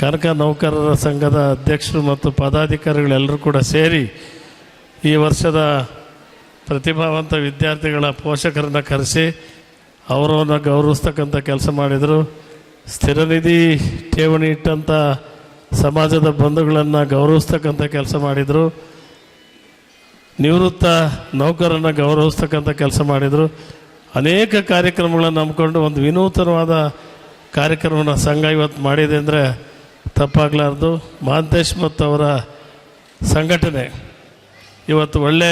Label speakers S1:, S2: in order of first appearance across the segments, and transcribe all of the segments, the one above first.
S1: ಕನಕ ನೌಕರರ ಸಂಘದ ಅಧ್ಯಕ್ಷರು ಮತ್ತು ಪದಾಧಿಕಾರಿಗಳೆಲ್ಲರೂ ಕೂಡ ಸೇರಿ ಈ ವರ್ಷದ ಪ್ರತಿಭಾವಂತ ವಿದ್ಯಾರ್ಥಿಗಳ ಪೋಷಕರನ್ನು ಕರೆಸಿ ಅವರನ್ನು ಗೌರವಿಸ್ತಕ್ಕಂಥ ಕೆಲಸ ಮಾಡಿದರು. ಸ್ಥಿರನಿಧಿ ಠೇವಣಿ ಇಟ್ಟಂಥ ಸಮಾಜದ ಬಂಧುಗಳನ್ನು ಗೌರವಿಸ್ತಕ್ಕಂಥ ಕೆಲಸ ಮಾಡಿದರು. ನಿವೃತ್ತ ನೌಕರನ್ನು ಗೌರವಿಸ್ತಕ್ಕಂಥ ಕೆಲಸ ಮಾಡಿದರು. ಅನೇಕ ಕಾರ್ಯಕ್ರಮಗಳನ್ನು ನಂಬಿಕೊಂಡು ಒಂದು ವಿನೂತನವಾದ ಕಾರ್ಯಕ್ರಮವನ್ನು ಸಂಘ ಇವತ್ತು ಮಾಡಿದೆ ಅಂದರೆ ತಪ್ಪಾಗಲಾರ್ದು. ಮಹಾಂತೇಶ್ ಮತ್ತು ಅವರ ಸಂಘಟನೆ ಇವತ್ತು ಒಳ್ಳೆ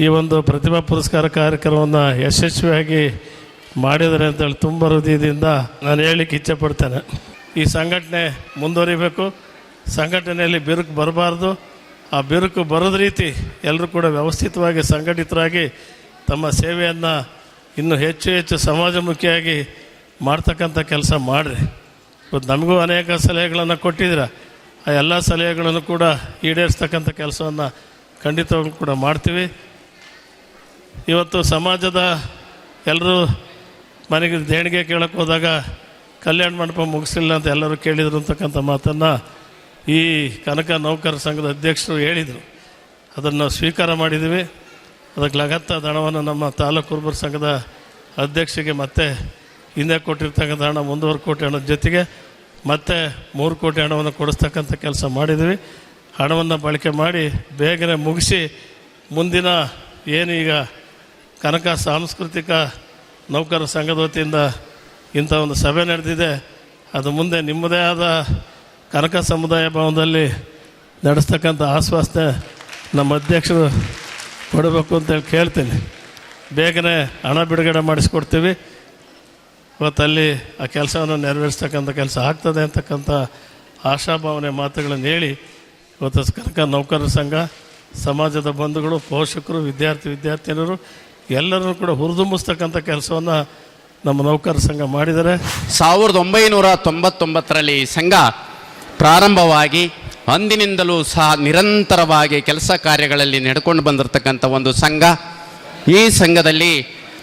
S1: ಈ ಒಂದು ಪ್ರತಿಭಾ ಪುರಸ್ಕಾರ ಕಾರ್ಯಕ್ರಮವನ್ನು ಯಶಸ್ವಿಯಾಗಿ ಮಾಡಿದರೆ ಅಂತೇಳಿ ತುಂಬ ಹೃದಯದಿಂದ ನಾನು ಹೇಳಲಿಕ್ಕೆ ಇಚ್ಛೆಪಡ್ತೇನೆ. ಈ ಸಂಘಟನೆ ಮುಂದುವರಿಬೇಕು. ಸಂಘಟನೆಯಲ್ಲಿ ಬಿರುಕು ಬರಬಾರ್ದು. ಆ ಬಿರುಕು ಬರೋದ ರೀತಿ ಎಲ್ಲರೂ ಕೂಡ ವ್ಯವಸ್ಥಿತವಾಗಿ, ಸಂಘಟಿತರಾಗಿ ತಮ್ಮ ಸೇವೆಯನ್ನು ಇನ್ನೂ ಹೆಚ್ಚು ಹೆಚ್ಚು ಸಮಾಜಮುಖಿಯಾಗಿ ಮಾಡ್ತಕ್ಕಂಥ ಕೆಲಸ ಮಾಡಿರಿ. ಇವತ್ತು ನಮಗೂ ಅನೇಕ ಸಲಹೆಗಳನ್ನು ಕೊಟ್ಟಿದ್ದೀರ. ಆ ಎಲ್ಲ ಸಲಹೆಗಳನ್ನು ಕೂಡ ಈಡೇರಿಸ್ತಕ್ಕಂಥ ಕೆಲಸವನ್ನು ಖಂಡಿತವಾಗ್ಲೂ ಕೂಡ ಮಾಡ್ತೀವಿ. ಇವತ್ತು ಸಮಾಜದ ಎಲ್ಲರೂ ಮನೆಗೆ ದೇಣಿಗೆ ಕೇಳಕ್ಕೆ ಹೋದಾಗ ಕಲ್ಯಾಣ ಮಂಟಪ ಮುಗಿಸಿಲ್ಲ ಅಂತ ಎಲ್ಲರೂ ಕೇಳಿದ್ರು ಅಂತಕ್ಕಂಥ ಮಾತನ್ನು ಈ ಕನಕ ನೌಕರ ಸಂಘದ ಅಧ್ಯಕ್ಷರು ಹೇಳಿದರು. ಅದನ್ನು ಸ್ವೀಕಾರ ಮಾಡಿದ್ದೀವಿ ಅದಕ್ಕೆ ಲಗತ್ತ ದಣವನ್ನು ನಮ್ಮ ತಾಲೂಕು ಕುರುಬರ ಸಂಘದ ಅಧ್ಯಕ್ಷರಿಗೆ ಮತ್ತೆ ಹಿಂದೆ ಕೊಟ್ಟಿರ್ತಕ್ಕಂಥ ಹಣ ಒಂದೂವರೆ ಕೋಟಿ ಹಣದ ಜೊತೆಗೆ ಮತ್ತೆ ಮೂರು ಕೋಟಿ ಹಣವನ್ನು ಕೊಡಿಸ್ತಕ್ಕಂಥ ಕೆಲಸ ಮಾಡಿದ್ವಿ. ಹಣವನ್ನು ಬಳಕೆ ಮಾಡಿ ಬೇಗನೆ ಮುಗಿಸಿ ಮುಂದಿನ ಏನು ಈಗ ಕನಕ ಸಾಂಸ್ಕೃತಿಕ ನೌಕರ ಸಂಘದ ವತಿಯಿಂದ ಇಂಥ ಒಂದು ಸಭೆ ನಡೆದಿದೆ. ಅದು ಮುಂದೆ ನಿಮ್ಮದೇ ಆದ ಕನಕ ಸಮುದಾಯ ಭವನದಲ್ಲಿ ನಡೆಸ್ತಕ್ಕಂಥ ಆಶ್ವಾಸನೆ ನಮ್ಮ ಅಧ್ಯಕ್ಷರು ಕೊಡಬೇಕು ಅಂತೇಳಿ ಕೇಳ್ತೀನಿ. ಬೇಗನೆ ಹಣ ಬಿಡುಗಡೆ ಮಾಡಿಸ್ಕೊಡ್ತೀವಿ. ಇವತ್ತಲ್ಲಿ ಆ ಕೆಲಸವನ್ನು ನೆರವೇರಿಸ್ತಕ್ಕಂಥ ಕೆಲಸ ಆಗ್ತದೆ ಅಂತಕ್ಕಂಥ ಆಶಾಭಾವನೆ ಮಾತುಗಳನ್ನು ಹೇಳಿ ಇವತ್ತು ಕನಕ ನೌಕರರ ಸಂಘ, ಸಮಾಜದ ಬಂಧುಗಳು, ಪೋಷಕರು, ವಿದ್ಯಾರ್ಥಿ ವಿದ್ಯಾರ್ಥಿನಿಯರು ಎಲ್ಲರನ್ನೂ ಕೂಡ ಹುರಿದುಂಬಿಸ್ತಕ್ಕಂಥ ಕೆಲಸವನ್ನು ನಮ್ಮ ನೌಕರ ಸಂಘ ಮಾಡಿದರೆ.
S2: ಸಾವಿರದ ಒಂಬೈನೂರ ತೊಂಬತ್ತೊಂಬತ್ತರಲ್ಲಿ ಈ ಸಂಘ ಪ್ರಾರಂಭವಾಗಿ ಅಂದಿನಿಂದಲೂ ಸಹ ನಿರಂತರವಾಗಿ ಕೆಲಸ ಕಾರ್ಯಗಳಲ್ಲಿ ನಡ್ಕೊಂಡು ಬಂದಿರತಕ್ಕಂಥ ಒಂದು ಸಂಘ. ಈ ಸಂಘದಲ್ಲಿ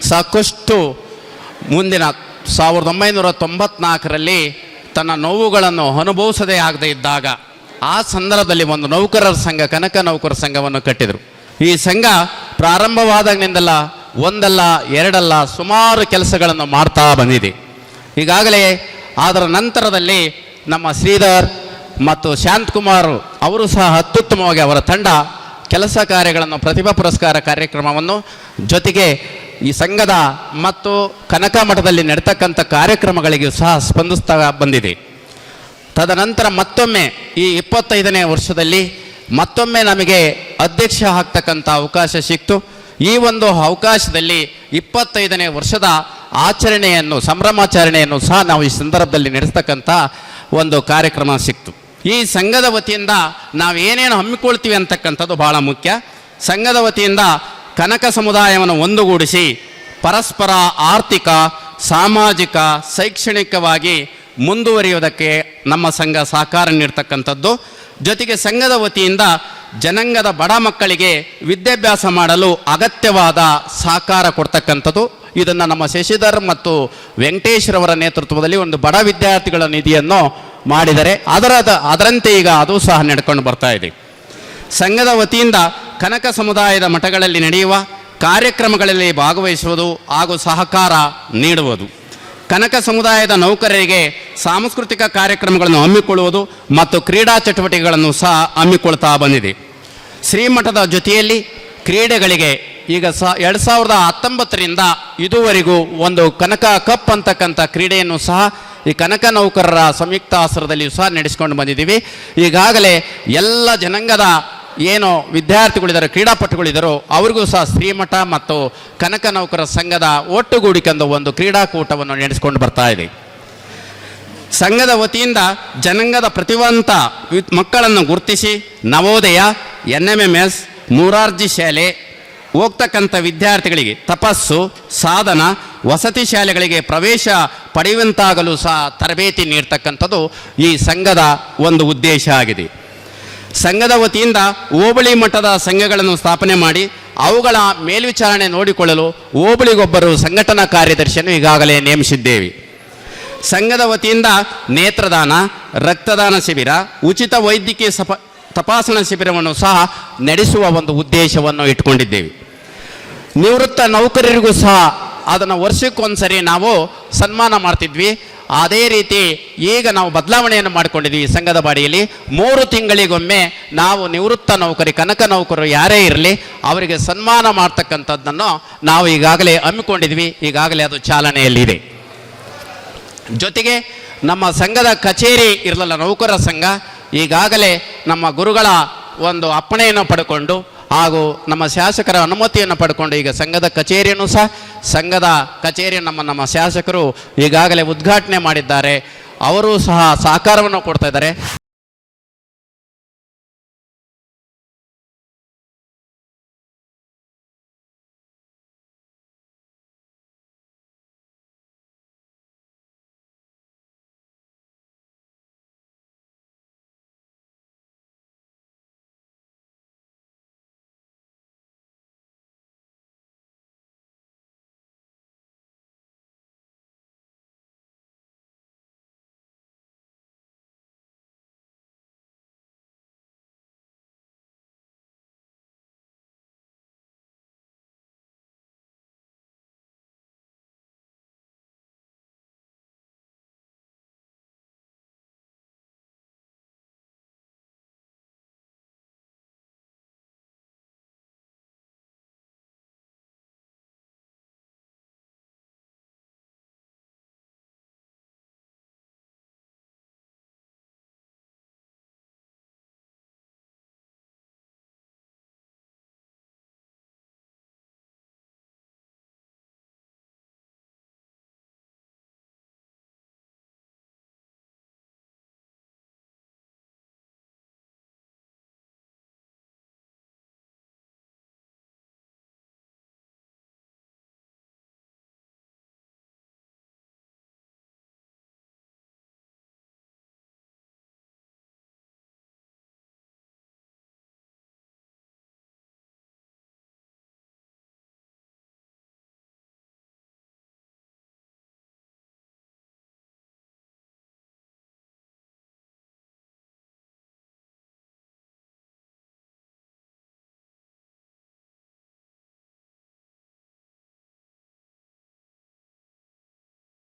S2: ಸಾಕಷ್ಟು ಮುಂದಿನ ಸಾವಿರದ ಒಂಬೈನೂರ ತೊಂಬತ್ನಾಲ್ಕರಲ್ಲಿ ತನ್ನ ನೋವುಗಳನ್ನು ಅನುಭವಿಸದೇ ಆಗದೇ ಇದ್ದಾಗ ಆ ಸಂದರ್ಭದಲ್ಲಿ ಒಂದು ನೌಕರರ ಸಂಘ, ಕನಕ ನೌಕರರ ಸಂಘವನ್ನು ಕಟ್ಟಿದರು. ಈ ಸಂಘ ಪ್ರಾರಂಭವಾದಾಗಿನಿಂದಲ್ಲ ಒಂದಲ್ಲ, ಎರಡಲ್ಲ ಸುಮಾರು ಕೆಲಸಗಳನ್ನು ಮಾಡ್ತಾ ಬಂದಿದೆ. ಈಗಾಗಲೇ ಅದರ ನಂತರದಲ್ಲಿ ನಮ್ಮ ಶ್ರೀಧರ್ ಮತ್ತು ಶಾಂತಕುಮಾರ್ ಅವರು ಸಹ ಅತ್ಯುತ್ತಮವಾಗಿ ಅವರ ತಂಡ ಕೆಲಸ ಕಾರ್ಯಗಳನ್ನು ಪ್ರತಿಭಾ ಪುರಸ್ಕಾರ ಕಾರ್ಯಕ್ರಮವನ್ನು ಜೊತೆಗೆ ಈ ಸಂಘದ ಮತ್ತು ಕನಕ ಮಠದಲ್ಲಿ ನಡೆತಕ್ಕಂಥ ಕಾರ್ಯಕ್ರಮಗಳಿಗೂ ಸಹ ಸ್ಪಂದಿಸ್ತಾ ಬಂದಿದೆ. ತದನಂತರ ಮತ್ತೊಮ್ಮೆ ಈ ಇಪ್ಪತ್ತೈದನೇ ವರ್ಷದಲ್ಲಿ ಮತ್ತೊಮ್ಮೆ ನಮಗೆ ಅಧ್ಯಕ್ಷ ಆಗ್ತಕ್ಕಂಥ ಅವಕಾಶ ಸಿಕ್ತು. ಈ ಒಂದು ಅವಕಾಶದಲ್ಲಿ ಇಪ್ಪತ್ತೈದನೇ ವರ್ಷದ ಆಚರಣೆಯನ್ನು, ಸಂಭ್ರಮಾಚರಣೆಯನ್ನು ಸಹ ನಾವು ಈ ಸಂದರ್ಭದಲ್ಲಿ ನಡೆಸ್ತಕ್ಕಂಥ ಒಂದು ಕಾರ್ಯಕ್ರಮ ಸಿಕ್ತು. ಈ ಸಂಘದ ವತಿಯಿಂದ ನಾವು ಏನೇನು ಹಮ್ಮಿಕೊಳ್ತೀವಿ ಅಂತಕ್ಕಂಥದ್ದು ಭಾಳ ಮುಖ್ಯ. ಸಂಘದ ವತಿಯಿಂದ ಕನಕ ಸಮುದಾಯವನ್ನು ಒಂದುಗೂಡಿಸಿ ಪರಸ್ಪರ ಆರ್ಥಿಕ, ಸಾಮಾಜಿಕ, ಶೈಕ್ಷಣಿಕವಾಗಿ ಮುಂದುವರಿಯುವುದಕ್ಕೆ ನಮ್ಮ ಸಂಘ ಸಹಕಾರ ನೀಡ್ತಕ್ಕಂಥದ್ದು. ಜೊತೆಗೆ ಸಂಘದ ವತಿಯಿಂದ ಜನಾಂಗದ ಬಡ ಮಕ್ಕಳಿಗೆ ವಿದ್ಯಾಭ್ಯಾಸ ಮಾಡಲು ಅಗತ್ಯವಾದ ಸಹಕಾರ ಕೊಡ್ತಕ್ಕಂಥದ್ದು. ಇದನ್ನು ನಮ್ಮ ಶಶಿಧರ್ ಮತ್ತು ವೆಂಕಟೇಶ್ರವರ ನೇತೃತ್ವದಲ್ಲಿ ಒಂದು ಬಡ ವಿದ್ಯಾರ್ಥಿಗಳ ನಿಧಿಯನ್ನು ಮಾಡಿದರೆ ಅದರ, ಅದರಂತೆ ಈಗ ಅದು ಸಹ ನಡ್ಕೊಂಡು ಬರ್ತಾ ಇದೆ. ಸಂಘದ ವತಿಯಿಂದ ಕನಕ ಸಮುದಾಯದ ಮಠಗಳಲ್ಲಿ ನಡೆಯುವ ಕಾರ್ಯಕ್ರಮಗಳಲ್ಲಿ ಭಾಗವಹಿಸುವುದು ಹಾಗೂ ಸಹಕಾರ ನೀಡುವುದು. ಕನಕ ಸಮುದಾಯದ ನೌಕರರಿಗೆ ಸಾಂಸ್ಕೃತಿಕ ಕಾರ್ಯಕ್ರಮಗಳನ್ನು ಹಮ್ಮಿಕೊಳ್ಳುವುದು ಮತ್ತು ಕ್ರೀಡಾ ಚಟುವಟಿಕೆಗಳನ್ನು ಸಹ ಹಮ್ಮಿಕೊಳ್ತಾ ಬಂದಿದೆ. ಶ್ರೀಮಠದ ಜೊತೆಯಲ್ಲಿ ಕ್ರೀಡೆಗಳಿಗೆ ಈಗ ಸ, ಎರಡು ಸಾವಿರದ ಹತ್ತೊಂಬತ್ತರಿಂದ ಇದುವರೆಗೂ ಒಂದು ಕನಕ ಕಪ್ ಅಂತಕ್ಕಂಥ ಕ್ರೀಡೆಯನ್ನು ಸಹ ಈ ಕನಕ ನೌಕರರ ಸಂಯುಕ್ತ ಆಶ್ರಯದಲ್ಲಿಯೂ ಸಹ ನಡೆಸಿಕೊಂಡು ಬಂದಿದ್ದೀವಿ. ಈಗಾಗಲೇ ಎಲ್ಲ ಜನಾಂಗದ ಏನು ವಿದ್ಯಾರ್ಥಿಗಳಿದ್ದಾರೆ ಕ್ರೀಡಾಪಟುಗಳಿದ್ದಾರೋ ಅವ್ರಿಗೂ ಸಹ ಶ್ರೀಮಠ ಮತ್ತು ಕನಕ ನೌಕರ ಸಂಘದ ಒಟ್ಟುಗೂಡಿಕೊಂಡು ಒಂದು ಕ್ರೀಡಾಕೂಟವನ್ನು ನಡೆಸಿಕೊಂಡು ಬರ್ತಾ ಇದೆ. ಸಂಘದ ವತಿಯಿಂದ ಜನಾಂಗದ ಪ್ರತಿವಂತ ಮಕ್ಕಳನ್ನು ಗುರುತಿಸಿ Navodaya N M M S Morarji ಶಾಲೆ, ಹೋಗ್ತಕ್ಕಂಥ ವಿದ್ಯಾರ್ಥಿಗಳಿಗೆ ತಪಸ್ಸು, ಸಾಧನ, ವಸತಿ ಶಾಲೆಗಳಿಗೆ ಪ್ರವೇಶ ಪಡೆಯುವಂತಾಗಲು ಸಹ ತರಬೇತಿ ನೀಡ್ತಕ್ಕಂಥದ್ದು ಈ ಸಂಘದ ಒಂದು ಉದ್ದೇಶ ಆಗಿದೆ. ಸಂಘದ ವತಿಯಿಂದ ಹೋಬಳಿ ಮಟ್ಟದ ಸಂಘಗಳನ್ನು ಸ್ಥಾಪನೆ ಮಾಡಿ ಅವುಗಳ ಮೇಲ್ವಿಚಾರಣೆ ನೋಡಿಕೊಳ್ಳಲು ಹೋಬಳಿಗೊಬ್ಬರು ಸಂಘಟನಾ ಕಾರ್ಯದರ್ಶಿಯನ್ನು ಈಗಾಗಲೇ ನೇಮಿಸಿದ್ದೇವೆ. ಸಂಘದ ವತಿಯಿಂದ ನೇತ್ರದಾನ, ರಕ್ತದಾನ ಶಿಬಿರ, ಉಚಿತ ವೈದ್ಯಕೀಯ ಸಪ, ತಪಾಸಣಾ ಶಿಬಿರವನ್ನು ಸಹ ನಡೆಸುವ ಒಂದು ಉದ್ದೇಶವನ್ನು ಇಟ್ಕೊಂಡಿದ್ದೇವೆ ನಿವೃತ್ತ ನೌಕರರಿಗೂ ಸಹ ಅದನ್ನು ವರ್ಷಕ್ಕೊಂದ್ಸರಿ ನಾವು ಸನ್ಮಾನ ಮಾಡ್ತಿದ್ವಿ. ಅದೇ ರೀತಿ ಈಗ ನಾವು ಬದಲಾವಣೆಯನ್ನು ಮಾಡಿಕೊಂಡಿದ್ವಿ ಸಂಘದ ಬಾಡಿಯಲ್ಲಿ. ಮೂರು ತಿಂಗಳಿಗೊಮ್ಮೆ ನಾವು ನಿವೃತ್ತ ನೌಕರಿ, ಕನಕ ನೌಕರು ಯಾರೇ ಇರಲಿ, ಅವರಿಗೆ ಸನ್ಮಾನ ಮಾಡ್ತಕ್ಕಂಥದ್ದನ್ನು ನಾವು ಈಗಾಗಲೇ ಹಮ್ಮಿಕೊಂಡಿದ್ವಿ ಈಗಾಗಲೇ ಅದು ಚಾಲನೆಯಲ್ಲಿದೆ. ಜೊತೆಗೆ ನಮ್ಮ ಸಂಘದ ಕಚೇರಿ ಇರಲಿಲ್ಲ, ನೌಕರರ ಸಂಘ, ಈಗಾಗಲೇ ನಮ್ಮ ಗುರುಗಳ ಒಂದು ಅಪ್ಪಣೆಯನ್ನು ಪಡ್ಕೊಂಡು ಹಾಗೂ ನಮ್ಮ ಶಾಸಕರ ಅನುಮತಿಯನ್ನು ಪಡ್ಕೊಂಡು ಈಗ ಸಂಘದ ಕಚೇರಿಯನ್ನು ಸಹ, ಸಂಘದ ಕಚೇರಿ ನಮ್ಮ ನಮ್ಮ ಶಾಸಕರು ಈಗಾಗಲೇ ಉದ್ಘಾಟನೆ ಮಾಡಿದ್ದಾರೆ. ಅವರು ಸಹ ಸಹಕಾರವನ್ನು ಕೊಡ್ತಾ ಇದ್ದಾರೆ.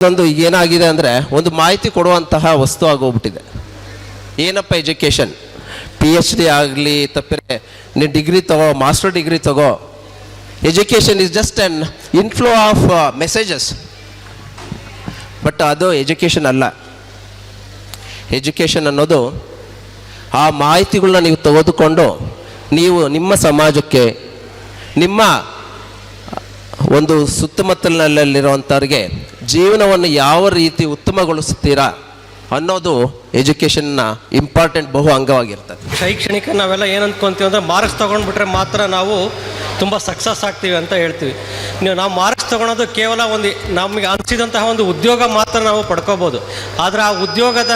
S3: ಇದೊಂದು ಏನಾಗಿದೆ ಅಂದರೆ ಒಂದು ಮಾಹಿತಿ ಕೊಡುವಂತಹ ವಸ್ತು ಆಗೋಗ್ಬಿಟ್ಟಿದೆ. ಏನಪ್ಪ ಎಜುಕೇಷನ್? ಪಿ ಎಚ್ ಡಿ ಆಗಲಿ ತಪ್ಪಿದ್ರೆ ನೀನು ಡಿಗ್ರಿ ತಗೋ, ಮಾಸ್ಟರ್ ಡಿಗ್ರಿ ತಗೋ. Education is just an inflow of messages but ಅದು ಎಜುಕೇಷನ್ ಅಲ್ಲ. ಎಜುಕೇಷನ್ ಅನ್ನೋದು ಆ ಮಾಹಿತಿಗಳನ್ನ ನೀವು ತೆಗೆದುಕೊಂಡು ನೀವು ನಿಮ್ಮ ಸಮಾಜಕ್ಕೆ, ನಿಮ್ಮ ಒಂದು ಸುತ್ತಮುತ್ತಲಿನಲ್ಲಿರುವಂಥವ್ರಿಗೆ ಜೀವನವನ್ನು ಯಾವ ರೀತಿ ಉತ್ತಮಗೊಳಿಸುತ್ತೀರಾ ಅನ್ನೋದು ಎಜುಕೇಷನ್ನ ಇಂಪಾರ್ಟೆಂಟ್ ಬಹು ಅಂಗವಾಗಿರ್ತದೆ.
S4: ಶೈಕ್ಷಣಿಕ ನಾವೆಲ್ಲ ಏನು ಅಂದ್ಕೊಂತೀವಿ ಅಂದರೆ ಮಾರ್ಕ್ಸ್ ತೊಗೊಂಡ್ಬಿಟ್ರೆ ಮಾತ್ರ ನಾವು ತುಂಬ ಸಕ್ಸಸ್ ಆಗ್ತೀವಿ ಅಂತ ಹೇಳ್ತೀವಿ. ನೀವು ನಾವು ಮಾರ್ಕ್ಸ್ ತೊಗೊಳೋದು ಕೇವಲ ಒಂದು ನಮಗೆ ಅನಿಸಿದಂತಹ ಒಂದು ಉದ್ಯೋಗ ಮಾತ್ರ ನಾವು ಪಡ್ಕೋಬೋದು. ಆದರೆ ಆ ಉದ್ಯೋಗದ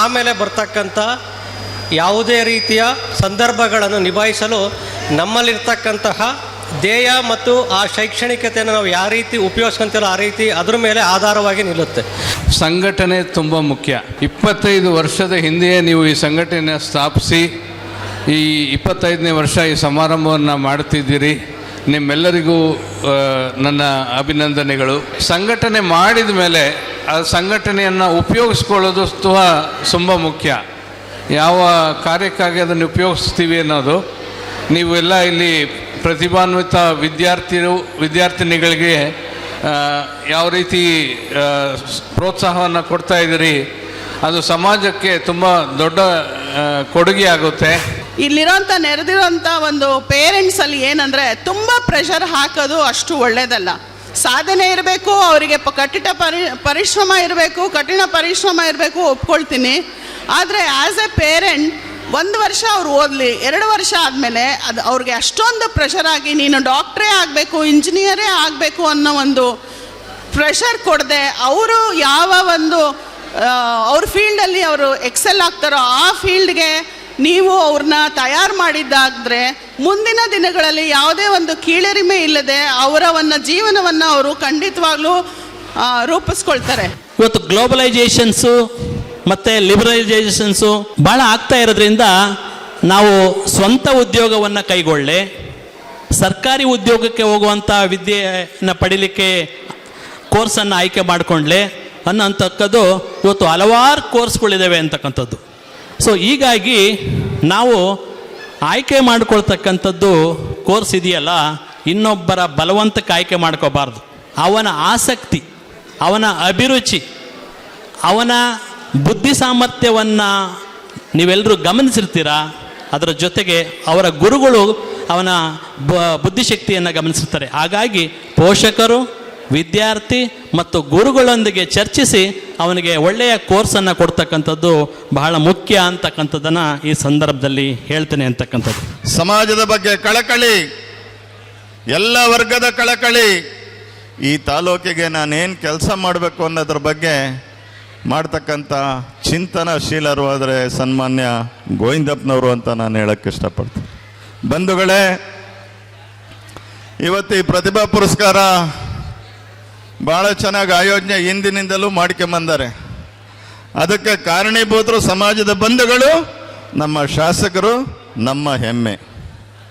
S4: ಆಮೇಲೆ ಬರ್ತಕ್ಕಂಥ ಯಾವುದೇ ರೀತಿಯ ಸಂದರ್ಭಗಳನ್ನು ನಿಭಾಯಿಸಲು ನಮ್ಮಲ್ಲಿರ್ತಕ್ಕಂತಹ ಧ್ಯೇಯ ಮತ್ತು ಆ ಶೈಕ್ಷಣಿಕತೆಯನ್ನು ನಾವು ಯಾವ ರೀತಿ ಉಪಯೋಗಿಸ್ಕೊಂತೀರೋ ಆ ರೀತಿ ಅದ್ರ ಮೇಲೆ ಆಧಾರವಾಗಿ ನಿಲ್ಲುತ್ತೆ.
S5: ಸಂಘಟನೆ ತುಂಬ ಮುಖ್ಯ. ಇಪ್ಪತ್ತೈದು ವರ್ಷದ ಹಿಂದೆಯೇ ನೀವು ಈ ಸಂಘಟನೆ ಸ್ಥಾಪಿಸಿ, ಈ ಇಪ್ಪತ್ತೈದನೇ ವರ್ಷ ಈ ಸಮಾರಂಭವನ್ನು ಮಾಡ್ತಿದ್ದೀರಿ. ನಿಮ್ಮೆಲ್ಲರಿಗೂ ನನ್ನ ಅಭಿನಂದನೆಗಳು. ಸಂಘಟನೆ ಮಾಡಿದ ಮೇಲೆ ಆ ಸಂಘಟನೆಯನ್ನು ಉಪಯೋಗಿಸ್ಕೊಳ್ಳೋದು ತುಂಬ ತುಂಬ ಮುಖ್ಯ. ಯಾವ ಕಾರ್ಯಕ್ಕಾಗಿ ಅದನ್ನು ಉಪಯೋಗಿಸ್ತೀವಿ ಅನ್ನೋದು, ನೀವೆಲ್ಲ ಇಲ್ಲಿ ಪ್ರತಿಭಾನ್ವಿತ ವಿದ್ಯಾರ್ಥಿರು, ವಿದ್ಯಾರ್ಥಿನಿಗಳಿಗೆ ಯಾವ ರೀತಿ ಪ್ರೋತ್ಸಾಹವನ್ನು ಕೊಡ್ತಾ ಇದ್ದೀರಿ, ಅದು ಸಮಾಜಕ್ಕೆ ತುಂಬ ದೊಡ್ಡ ಕೊಡುಗೆ ಆಗುತ್ತೆ.
S6: ಇಲ್ಲಿರೋಂಥ, ನೆರೆದಿರೋಂಥ ಒಂದು ಪೇರೆಂಟ್ಸಲ್ಲಿ ಏನಂದರೆ, ತುಂಬ ಪ್ರೆಷರ್ ಹಾಕೋದು ಅಷ್ಟು ಒಳ್ಳೇದಲ್ಲ. ಸಾಧನೆ ಇರಬೇಕು, ಅವರಿಗೆ ಕಠಿಣ ಪರಿ, ಪರಿಶ್ರಮ ಇರಬೇಕು, ಕಠಿಣ ಪರಿಶ್ರಮ ಇರಬೇಕು, ಒಪ್ಕೊಳ್ತೀನಿ. ಆದರೆ ಆ್ಯಸ್ ಎ ಪೇರೆಂಟ್ ಒಂದು ವರ್ಷ ಅವ್ರು ಓದಲಿ, ಎರಡು ವರ್ಷ ಆದಮೇಲೆ ಅದು ಅವ್ರಿಗೆ ಅಷ್ಟೊಂದು ಪ್ರೆಷರ್ ಆಗಿ, ನೀನು ಡಾಕ್ಟ್ರೇ ಆಗಬೇಕು ಇಂಜಿನಿಯರೇ ಆಗಬೇಕು ಅನ್ನೋ ಒಂದು ಪ್ರೆಷರ್ ಕೊಡದೆ, ಅವರು ಯಾವ ಒಂದು ಅವ್ರ ಫೀಲ್ಡಲ್ಲಿ ಅವರು ಎಕ್ಸೆಲ್ ಆಗ್ತಾರೋ ಆ ಫೀಲ್ಡ್ಗೆ ನೀವು ಅವ್ರನ್ನ ತಯಾರು ಮಾಡಿದ್ದಾದರೆ, ಮುಂದಿನ ದಿನಗಳಲ್ಲಿ ಯಾವುದೇ ಒಂದು ಕೀಳರಿಮೆ ಇಲ್ಲದೆ ಅವರ ಒಂದು ಜೀವನವನ್ನು ಅವರು ಖಂಡಿತವಾಗ್ಲೂ ರೂಪಿಸ್ಕೊಳ್ತಾರೆ.
S7: ಇವತ್ತು ಗ್ಲೋಬಲೈಜೇಷನ್ಸು ಮತ್ತು ಲಿಬರಲೈಸೇಷನ್ಸು ಭಾಳ ಆಗ್ತಾ ಇರೋದ್ರಿಂದ ನಾವು ಸ್ವಂತ ಉದ್ಯೋಗವನ್ನು ಕೈಗೊಳ್ಳೆ, ಸರ್ಕಾರಿ ಉದ್ಯೋಗಕ್ಕೆ ಹೋಗುವಂಥ ವಿದ್ಯೆಯನ್ನು ಪಡಿಲಿಕ್ಕೆ ಕೋರ್ಸನ್ನು ಆಯ್ಕೆ ಮಾಡಿಕೊಂಡ್ಲೆ ಅನ್ನೋಂಥಕ್ಕದ್ದು ಇವತ್ತು ಹಲವಾರು ಕೋರ್ಸ್ಗಳಿದ್ದಾವೆ ಅಂತಕ್ಕಂಥದ್ದು. ಸೊ ಹೀಗಾಗಿ ನಾವು ಆಯ್ಕೆ ಮಾಡಿಕೊಳ್ತಕ್ಕಂಥದ್ದು ಕೋರ್ಸ್ ಇದೆಯಲ್ಲ, ಇನ್ನೊಬ್ಬರ ಬಲವಂತಕ್ಕೆ ಆಯ್ಕೆ ಮಾಡ್ಕೋಬಾರ್ದು. ಅವನ ಆಸಕ್ತಿ, ಅವನ ಅಭಿರುಚಿ, ಅವನ ಬುದ್ಧಿ ಸಾಮರ್ಥ್ಯವನ್ನು ನೀವೆಲ್ಲರೂ ಗಮನಿಸಿರ್ತೀರಾ? ಅದರ ಜೊತೆಗೆ ಅವರ ಗುರುಗಳು ಅವನ ಬುದ್ಧಿಶಕ್ತಿಯನ್ನು ಗಮನಿಸಿರ್ತಾರೆ. ಹಾಗಾಗಿ ಪೋಷಕರು, ವಿದ್ಯಾರ್ಥಿ ಮತ್ತು ಗುರುಗಳೊಂದಿಗೆ ಚರ್ಚಿಸಿ ಅವನಿಗೆ ಒಳ್ಳೆಯ ಕೋರ್ಸನ್ನು ಕೊಡ್ತಕ್ಕಂಥದ್ದು ಬಹಳ ಮುಖ್ಯ ಅಂತಕ್ಕಂಥದ್ದನ್ನು ಈ ಸಂದರ್ಭದಲ್ಲಿ ಹೇಳ್ತೇನೆ ಅಂತಕ್ಕಂಥದ್ದು.
S8: ಸಮಾಜದ ಬಗ್ಗೆ ಕಳಕಳಿ, ಎಲ್ಲ ವರ್ಗದ ಕಳಕಳಿ. ಈ ತಾಲೂಕಿಗೆ ನಾನೇನು ಕೆಲಸ ಮಾಡಬೇಕು ಅನ್ನೋದ್ರ ಬಗ್ಗೆ ಮಾಡ್ತಕ್ಕಂಥ ಚಿಂತನಶೀಲರು ಆದರೆ ಸನ್ಮಾನ್ಯ ಗೋವಿಂದಪ್ಪನವರು ಅಂತ ನಾನು ಹೇಳಕ್ಕೆ ಇಷ್ಟಪಡ್ತೀನಿ. ಬಂಧುಗಳೇ, ಇವತ್ತು ಈ ಪ್ರತಿಭಾ ಪುರಸ್ಕಾರ ಭಾಳ ಚೆನ್ನಾಗಿ ಆಯೋಜನೆ ಹಿಂದಿನಿಂದಲೂ ಮಾಡ್ಕೊಂಬಂದಾರೆ ಅದಕ್ಕೆ ಕಾರಣೀಭೂತರು, ಸಮಾಜದ ಬಂಧುಗಳು, ನಮ್ಮ ಶಾಸಕರು, ನಮ್ಮ ಹೆಮ್ಮೆ.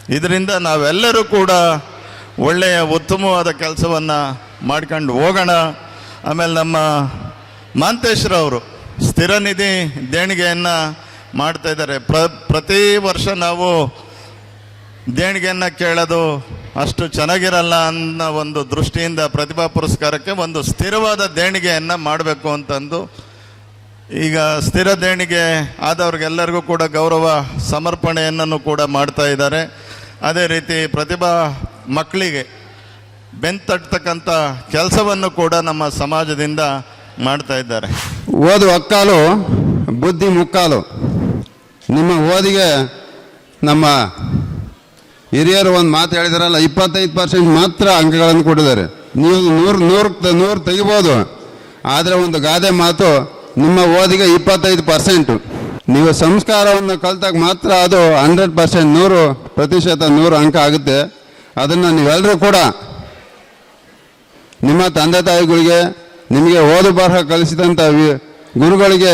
S8: ಇದರಿಂದ ನಾವೆಲ್ಲರೂ ಕೂಡ ಒಳ್ಳೆಯ, ಉತ್ತಮವಾದ ಕೆಲಸವನ್ನು ಮಾಡ್ಕೊಂಡು ಹೋಗೋಣ. ಆಮೇಲೆ ನಮ್ಮ ಮಾಂತೇಶ್ರವರು ಸ್ಥಿರ ನಿಧಿ ದೇಣಿಗೆಯನ್ನು ಮಾಡ್ತಾ ಇದ್ದಾರೆ. ಪ್ರ, ಪ್ರತಿ ವರ್ಷ ನಾವು ದೇಣಿಗೆಯನ್ನು ಕೇಳೋದು ಅಷ್ಟು ಚೆನ್ನಾಗಿರಲ್ಲ ಅನ್ನೋ ಒಂದು ದೃಷ್ಟಿಯಿಂದ ಪ್ರತಿಭಾ ಪುರಸ್ಕಾರಕ್ಕೆ ಒಂದು ಸ್ಥಿರವಾದ ದೇಣಿಗೆಯನ್ನು ಮಾಡಬೇಕು ಅಂತಂದು ಈಗ ಸ್ಥಿರ ದೇಣಿಗೆ ಆದವ್ರಿಗೆಲ್ಲರಿಗೂ ಕೂಡ ಗೌರವ ಸಮರ್ಪಣೆಯನ್ನು ಕೂಡ ಮಾಡ್ತಾ ಇದ್ದಾರೆ. ಅದೇ ರೀತಿ ಪ್ರತಿಭಾ ಮಕ್ಕಳಿಗೆ ಬೆಂತಟ್ಟತಕ್ಕಂಥ ಕೆಲಸವನ್ನು ಕೂಡ ನಮ್ಮ ಸಮಾಜದಿಂದ ಮಾಡ್ತಾ ಇದ್ದಾರೆ.
S9: ಓದು ಒಕ್ಕಾಲು, ಬುದ್ಧಿ ಮುಕ್ಕಾಲು. ನಿಮ್ಮ ಓದಿಗೆ ನಮ್ಮ ಹಿರಿಯರು ಒಂದು ಮಾತು ಹೇಳಿದಾರಲ್ಲ, ಇಪ್ಪತ್ತೈದು ಪರ್ಸೆಂಟ್ ಮಾತ್ರ ಅಂಕಗಳನ್ನು ಕೊಟ್ಟಿದ್ದಾರೆ. ನೀವು ನೂರು ನೂರು ನೂರು ತೆಗಿಬೋದು. ಆದರೆ ಒಂದು ಗಾದೆ ಮಾತು, ನಿಮ್ಮ ಓದಿಗೆ ಇಪ್ಪತ್ತೈದು ಪರ್ಸೆಂಟು. ನೀವು ಸಂಸ್ಕಾರವನ್ನು ಕಲ್ತಾಗ ಮಾತ್ರ ಅದು ಹಂಡ್ರೆಡ್ ಪರ್ಸೆಂಟ್, ನೂರು ಪ್ರತಿಶತ, ನೂರು ಅಂಕ ಆಗುತ್ತೆ. ಅದನ್ನು ನೀವೆಲ್ಲರೂ ಕೂಡ ನಿಮ್ಮ ತಂದೆ ತಾಯಿಗಳಿಗೆ ನಿಮಗೆ ಓದು ಬರಹ ಕಲಿಸಿದಂಥ ವಿ- ಗುರುಗಳಿಗೆ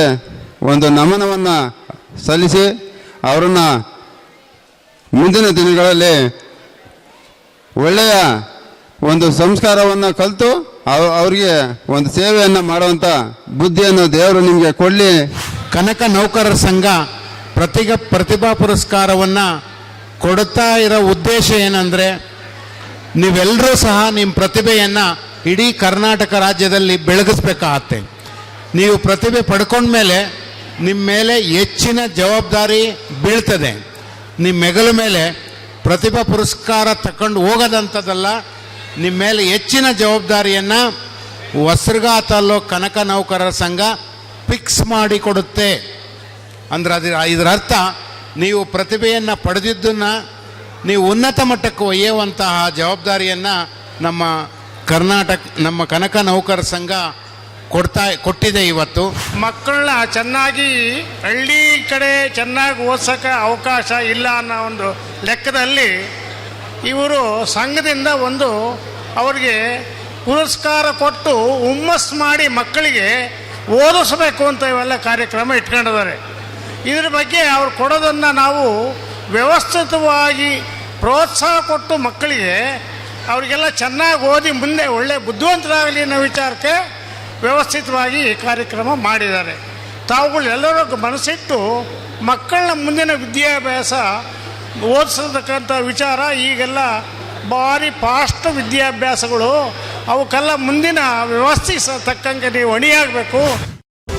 S9: ಒಂದು ನಮನವನ್ನು ಸಲ್ಲಿಸಿ ಅವರನ್ನು ಮುಂದಿನ ದಿನಗಳಲ್ಲಿ ಒಳ್ಳೆಯ ಒಂದು ಸಂಸ್ಕಾರವನ್ನು ಕಲಿತು ಅವರಿಗೆ ಒಂದು ಸೇವೆಯನ್ನು ಮಾಡುವಂಥ ಬುದ್ಧಿಯನ್ನು ದೇವರು ನಿಮಗೆ ಕೊಡಲಿ.
S10: ಕನಕ ನೌಕರರ ಸಂಘ ಪ್ರತಿಗ ಪ್ರತಿಭಾ ಪುರಸ್ಕಾರವನ್ನು ಕೊಡುತ್ತಾ ಇರೋ ಉದ್ದೇಶ ಏನಂದರೆ ನೀವೆಲ್ಲರೂ ಸಹ ನಿಮ್ಮ ಪ್ರತಿಭೆಯನ್ನು ಇಡೀ ಕರ್ನಾಟಕ ರಾಜ್ಯದಲ್ಲಿ ಬೆಳಗಿಸ್ಬೇಕಾಗತ್ತೆ. ನೀವು ಪ್ರತಿಭೆ ಪಡ್ಕೊಂಡ್ಮೇಲೆ ನಿಮ್ಮ ಮೇಲೆ ಹೆಚ್ಚಿನ ಜವಾಬ್ದಾರಿ ಬೀಳ್ತದೆ. ನಿಮ್ಮ ಮೆಗಲ ಮೇಲೆ ಪ್ರತಿಭಾ ಪುರಸ್ಕಾರ ತಗೊಂಡು ಹೋಗೋದಂಥದ್ದಲ್ಲ ನಿಮ್ಮ ಮೇಲೆ ಹೆಚ್ಚಿನ ಜವಾಬ್ದಾರಿಯನ್ನು ಹೊಸರ್ಗಾ ತಾಲೂಕ್ ಕನಕ ನೌಕರರ ಸಂಘ ಫಿಕ್ಸ್ ಮಾಡಿಕೊಡುತ್ತೆ ಅಂದ್ರೆ ಅದರ, ಇದರ ಅರ್ಥ, ನೀವು ಪ್ರತಿಭೆಯನ್ನು ಪಡೆದಿದ್ದನ್ನು ನೀವು ಉನ್ನತ ಮಟ್ಟಕ್ಕೆ ಒಯ್ಯುವಂತಹ ಜವಾಬ್ದಾರಿಯನ್ನು ನಮ್ಮ ಕರ್ನಾಟಕ, ನಮ್ಮ ಕನಕ ನೌಕರ ಸಂಘ ಕೊಡ್ತಾ, ಕೊಟ್ಟಿದೆ ಇವತ್ತು.
S11: ಮಕ್ಕಳನ್ನ ಚೆನ್ನಾಗಿ ಹಳ್ಳಿ ಕಡೆ ಚೆನ್ನಾಗಿ ಓದ್ಸೋಕ್ಕೆ ಅವಕಾಶ ಇಲ್ಲ ಅನ್ನೋ ಒಂದು ಲೆಕ್ಕದಲ್ಲಿ ಇವರು ಸಂಘದಿಂದ ಒಂದು ಅವರಿಗೆ ಪುರಸ್ಕಾರ ಕೊಟ್ಟು ಹುಮ್ಮಸ್ ಮಾಡಿ ಮಕ್ಕಳಿಗೆ ಓದಿಸ್ಬೇಕು ಅಂತ ಇವೆಲ್ಲ ಕಾರ್ಯಕ್ರಮ ಇಟ್ಕೊಂಡಿದ್ದಾರೆ. ಇದ್ರ ಬಗ್ಗೆ ಅವ್ರು ಕೊಡೋದನ್ನು ನಾವು ವ್ಯವಸ್ಥಿತವಾಗಿ ಪ್ರೋತ್ಸಾಹ ಕೊಟ್ಟು ಮಕ್ಕಳಿಗೆ ಅವರಿಗೆಲ್ಲ ಚೆನ್ನಾಗಿ ಓದಿ ಮುಂದೆ ಒಳ್ಳೆ ಬುದ್ಧಿವಂತರಾಗಲಿ ಅನ್ನೋ ವಿಚಾರಕ್ಕೆ ವ್ಯವಸ್ಥಿತವಾಗಿ ಈ ಕಾರ್ಯಕ್ರಮ ಮಾಡಿದ್ದಾರೆ. ತಾವುಗಳು ಎಲ್ಲರೂ ಮನಸ್ಸಿಟ್ಟು ಮಕ್ಕಳನ್ನ ಮುಂದಿನ ವಿದ್ಯಾಭ್ಯಾಸ ಓದಿಸತಕ್ಕಂಥ ವಿಚಾರ ಈಗೆಲ್ಲ ಭಾರಿ ಫಾಸ್ಟ್ ವಿದ್ಯಾಭ್ಯಾಸಗಳು. ಅವಕ್ಕೆಲ್ಲ ಮುಂದಿನ ವ್ಯವಸ್ಥಿಸತಕ್ಕಂಗೆ ನೀವು ಅಣಿಯಾಗಬೇಕು.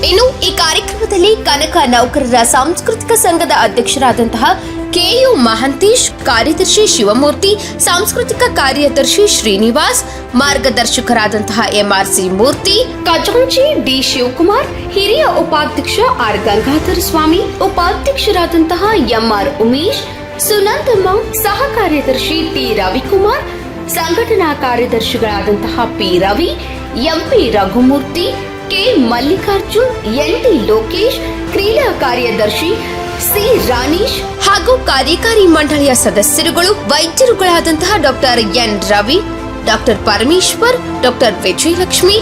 S12: ಇನ್ನು ಈ ಕಾರ್ಯಕ್ರಮದಲ್ಲಿ ಕನಕ ನೌಕರರ ಸಾಂಸ್ಕೃತಿಕ ಸಂಘದ ಅಧ್ಯಕ್ಷರಾದಂತಹ ಕೆಯು ಮಹಂತೇಶ್, ಕಾರ್ಯದರ್ಶಿ ಶಿವಮೂರ್ತಿ, ಸಾಂಸ್ಕೃತಿಕ ಕಾರ್ಯದರ್ಶಿ ಶ್ರೀನಿವಾಸ್, ಮಾರ್ಗದರ್ಶಕರಾದಂತಹ ಎಂಆರ್ಸಿ ಮೂರ್ತಿ, ಖಜಾಂಚಿ ಡಿ ಶಿವಕುಮಾರ್, ಹಿರಿಯ ಉಪಾಧ್ಯಕ್ಷ ಆರ್ ಗಂಗಾಧರ ಸ್ವಾಮಿ, ಉಪಾಧ್ಯಕ್ಷರಾದಂತಹ ಎಂಆರ್ ಉಮೇಶ್ ಸುನಂದಮ್ಮ ಸಹ ಕಾರ್ಯದರ್ಶಿ ಟಿ ರವಿಕುಮಾರ್, ಸಂಘಟನಾ ಕಾರ್ಯದರ್ಶಿಗಳಾದಂತಹ P Ravi, MP Raghumurthy, K Mallikarjun NT Lokesh, ಕ್ರೀಡಾ ಕಾರ್ಯದರ್ಶಿ ಸಿ ರಾಣೇಶ್ ಹಾಗೂ ಕಾರ್ಯಕಾರಿ ಮಂಡಳಿಯ ಸದಸ್ಯರುಗಳು, ವೈದ್ಯರುಗಳಾದಂತಹ doctor N Ravi, doctor Parameshwar, doctor Vijayalakshmi,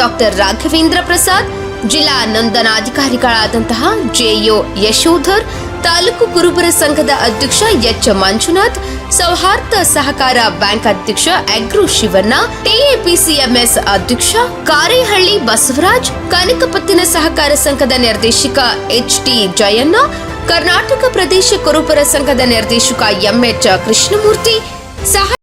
S12: doctor Raghavendra Prasad, ಜಿಲ್ಲಾ ನೋಂದಣಾಧಿಕಾರಿಗಳಾದಂತಹ ಜೆಒ ಯಶೋಧರ್, ತಾಲೂಕು ಕುರುಬರ ಸಂಘದ ಅಧ್ಯಕ್ಷ ಎಚ್. ಮಂಜುನಾಥ್, ಸೌಹಾರ್ದ ಸಹಕಾರ ಬ್ಯಾಂಕ್ ಅಧ್ಯಕ್ಷ ಅಗ್ರು ಶಿವಣ್ಣ ಟಿಎಪಿಸಿಎಂಎಸ್ ಅಧ್ಯಕ್ಷ ಕಾರೇಹಳ್ಳಿ ಬಸವರಾಜ್, ಕನಕಪತ್ತಿನ ಸಹಕಾರ ಸಂಘದ ನಿರ್ದೇಶಕ ಎಚ್ ಟಿ ಜಯಣ್ಣ ಕರ್ನಾಟಕ ಪ್ರದೇಶ ಕುರುಬರ ಸಂಘದ ನಿರ್ದೇಶಕ ಎಂಎಚ್ ಕೃಷ್ಣಮೂರ್ತಿ ಸಹ